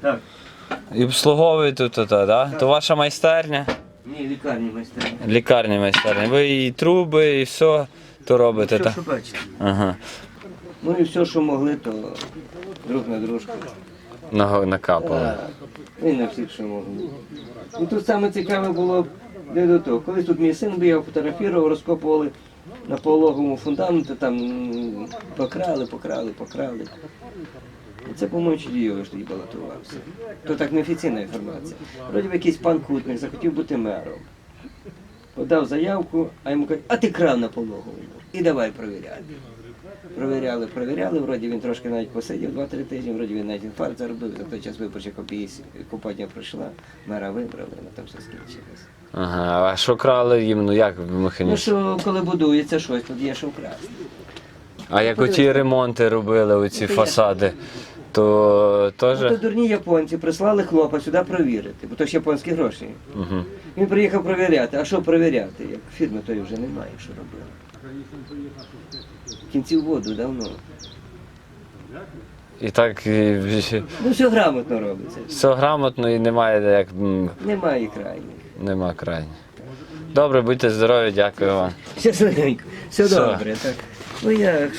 Так. І обслуговуєте тут, так? Да? То ваша майстерня? Ні, лікарні майстерні. Лікарня майстерня. Ви і труби, і все то робите, Все, так? що бачите. Ага. Ну і все, що могли, то друг на дружку. Наго- Накапали. Так. І на всіх, що могли. І тут саме цікаве було де до того. Колись тут мій син бігав, фотографував, розкопували на пологовому фундаменті, там покрали, покрали, покрали. Це, по-моєму, Чудійович тоді балотувався. То так неофіційна інформація. Вроді би якийсь пан Кутник захотів бути мером. Подав заявку, а йому кажуть, а ти крав на пологовому. І давай провіряти. Провіряли, провіряли, вроді він трошки навіть посидів 2-3 тижні, вроді він навіть інфаркт заробив, за той час виборча компанія пройшла, мера вибрали, на там все скінчилось. Ага. А що крали їм? Ну як Ну що, коли будується щось, тут є що вкрасти. А як оті ремонти робили, оці фасади, то Ну, то дурні японці прислали хлопа сюди провірити, бо то ж японські гроші. Угу. Він приїхав провіряти. А що провіряти? Як фірми тої вже немає, що робили. В кінці в воду давно. І так і, Ну все грамотно робиться. все грамотно і немає як Немає крайніх. нема крайні. Добре, будьте здорові, дякую вам. Щасливенько. Все Все. добре, так. Ну як?